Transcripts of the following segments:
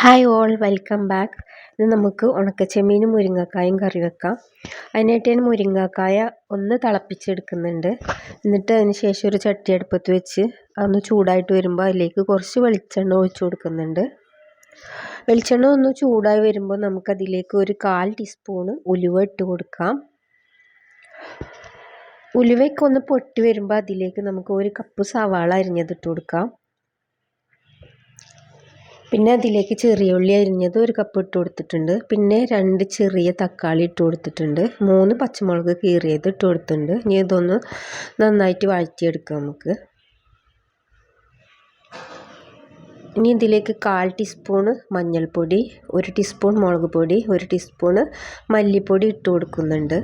Hi all welcome back ഇത് നമുക്ക് ഉണക്കച്ചെമ്മീനും മുരിങ്ങക്കായും കറി വെക്കാം. അതിനായിട്ട് ഞാൻ മുരിങ്ങക്കായ ഒന്ന് തിളപ്പിച്ചെടുക്കുന്നുണ്ട്. എന്നിട്ട് അതിന് ശേഷം ഒരു ചട്ടി അടുപ്പത്ത് വെച്ച് അതൊന്ന് ചൂടായിട്ട് വരുമ്പോൾ അതിലേക്ക് കുറച്ച് വെളിച്ചെണ്ണ ഒഴിച്ചു കൊടുക്കുന്നുണ്ട്. വെളിച്ചെണ്ണ ഒന്ന് ചൂടായി വരുമ്പോൾ നമുക്കതിലേക്ക് ഒരു കാൽ ടീസ്പൂണ് ഉലുവ ഇട്ട് കൊടുക്കാം. ഉലുവയ്ക്ക് ഒന്ന് പൊട്ടി വരുമ്പോൾ അതിലേക്ക് നമുക്ക് ഒരു കപ്പ് സവാള അരിഞ്ഞതിട്ട് കൊടുക്കാം. പിന്നെ അതിലേക്ക് ചെറിയ ഉള്ളി അരിഞ്ഞത് ഒരു കപ്പ് ഇട്ട് കൊടുത്തിട്ടുണ്ട്. പിന്നെ രണ്ട് ചെറിയ തക്കാളി ഇട്ട് കൊടുത്തിട്ടുണ്ട്. മൂന്ന് പച്ചമുളക് കീറിയത് ഇട്ട് കൊടുത്തിട്ടുണ്ട്. ഇനി ഇതൊന്ന് നന്നായിട്ട് വഴറ്റിയെടുക്കാം നമുക്ക്. ഇനി ഇതിലേക്ക് കാൽ ടീസ്പൂണ് മഞ്ഞൾപ്പൊടി ഒരു ടീസ്പൂൺ മുളക് പൊടി ഒരു ടീസ്പൂണ് മല്ലിപ്പൊടി ഇട്ട് കൊടുക്കുന്നുണ്ട്.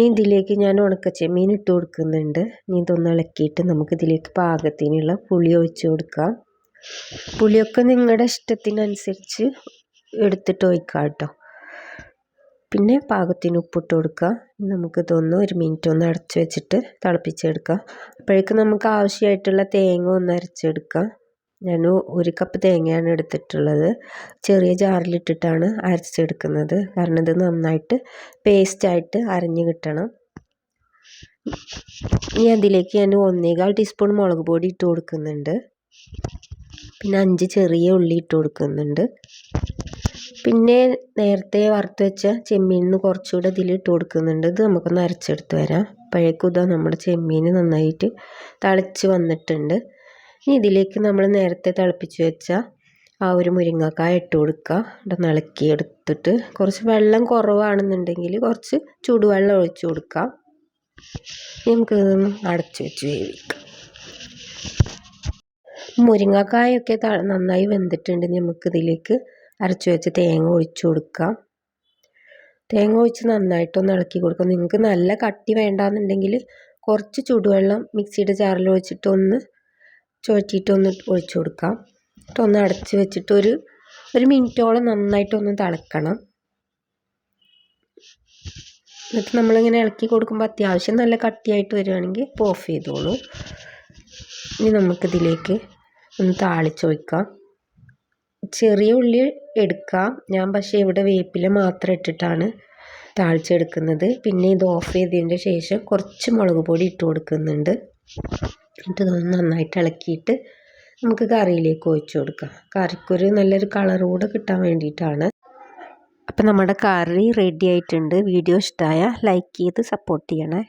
ഇനി ഇതിലേക്ക് ഞാൻ ഉണക്കച്ചെമ്മീൻ ഇട്ട് കൊടുക്കുന്നുണ്ട്. ഇനി ഇതൊന്ന് ഇളക്കിയിട്ട് നമുക്ക് ഇതിലേക്ക് പാകത്തിനുള്ള പുളി ഒഴിച്ച് കൊടുക്കാം. പുളിയൊക്കെ നിങ്ങളുടെ ഇഷ്ടത്തിനനുസരിച്ച് എടുത്തിട്ട് ഒഴിക്കാം കേട്ടോ. പിന്നെ പാകത്തിന് ഉപ്പിട്ട് കൊടുക്കുക. നമുക്കിതൊന്ന് ഒരു മിനിറ്റ് ഒന്ന് അടച്ച് വെച്ചിട്ട് തിളപ്പിച്ചെടുക്കാം. അപ്പോഴേക്കും നമുക്ക് ആവശ്യമായിട്ടുള്ള തേങ്ങ ഒന്ന് അരച്ചെടുക്കാം. ഞാൻ ഒരു കപ്പ് തേങ്ങയാണ് എടുത്തിട്ടുള്ളത്. ചെറിയ ജാറിലിട്ടിട്ടാണ് അരച്ചെടുക്കുന്നത്. കാരണം ഇത് നന്നായിട്ട് പേസ്റ്റായിട്ട് അരഞ്ഞ് കിട്ടണം. ഇനി അതിലേക്ക് ഞാൻ ഒന്നേകാൽ ടീസ്പൂൺ മുളക് പൊടി ഇട്ട് കൊടുക്കുന്നുണ്ട്. പിന്നെ അഞ്ച് ചെറിയ ഉള്ളി ഇട്ട് കൊടുക്കുന്നുണ്ട്. പിന്നെ നേരത്തെ വറുത്ത് വെച്ച ചെമ്മീനിന് കുറച്ചുകൂടെ ഇതിൽ ഇട്ട് കൊടുക്കുന്നുണ്ട്. ഇത് നമുക്കൊന്ന് അരച്ചെടുത്ത് വരാം. അപ്പോഴേക്കും ഇതാ നമ്മുടെ ചെമ്മീൻ നന്നായിട്ട് തിളച്ച് വന്നിട്ടുണ്ട്. ഇനി ഇതിലേക്ക് നമ്മൾ നേരത്തെ തിളപ്പിച്ച് വെച്ച ആ ഒരു മുരിങ്ങക്കായ ഇട്ട് കൊടുക്കുക. ഇവിടെ ഇളക്കി എടുത്തിട്ട് കുറച്ച് വെള്ളം കുറവാണെന്നുണ്ടെങ്കിൽ കുറച്ച് ചൂടുവെള്ളം ഒഴിച്ചു കൊടുക്കാം നമുക്ക് അടച്ച് വെച്ച് വേവിക്കാം. മുരിങ്ങക്കായൊക്കെ നന്നായി വെന്തിട്ടുണ്ട്. നമുക്ക് ഇതിലേക്ക് അരച്ച് വെച്ച് തേങ്ങ ഒഴിച്ചു കൊടുക്കാം തേങ്ങ ഒഴിച്ച് നന്നായിട്ടൊന്ന് ഇളക്കി കൊടുക്കാം നിങ്ങൾക്ക് നല്ല കട്ടി വേണ്ടാന്നുണ്ടെങ്കിൽ കുറച്ച് ചൂടുവെള്ളം മിക്സിയുടെ ജാറിൽ ഒഴിച്ചിട്ടൊന്ന് ചുവറ്റിയിട്ടൊന്ന് ഒഴിച്ചു കൊടുക്കാം. എന്നിട്ട് ഒന്ന് അടച്ച് വെച്ചിട്ട് ഒരു ഒരു മിനിറ്റോളം നന്നായിട്ടൊന്ന് തിളക്കണം. എന്നിട്ട് നമ്മളിങ്ങനെ ഇളക്കി കൊടുക്കുമ്പോൾ അത്യാവശ്യം നല്ല കട്ടിയായിട്ട് വരികയാണെങ്കിൽ ഇപ്പോൾ ഓഫ് ചെയ്തോളൂ. ഇനി നമുക്കിതിലേക്ക് ഒന്ന് താളിച്ചൊഴിക്കാം. ചെറിയ ഉള്ളി എടുക്കാം. ഞാൻ പക്ഷേ ഇവിടെ വേപ്പില മാത്രം ഇട്ടിട്ടാണ് താളിച്ചെടുക്കുന്നത്. പിന്നെ ഇത് ഓഫ് ചെയ്തതിന്റെ ശേഷം കുറച്ച് മുളക് പൊടി ഇട്ട് കൊടുക്കുന്നുണ്ട്. എന്നിട്ട് നന്നായിട്ട് ഇളക്കിയിട്ട് നമുക്ക് കറിയിലേക്ക് ഒഴിച്ചു കൊടുക്കാം. കറിക്കൊരു നല്ലൊരു കളർ കൂടെ കിട്ടാൻ വേണ്ടിയിട്ടാണ്. അപ്പം നമ്മുടെ കറി റെഡി ആയിട്ടുണ്ട്. വീഡിയോ ഇഷ്ടമായ ലൈക്ക് ചെയ്ത് സപ്പോർട്ട് ചെയ്യണേ.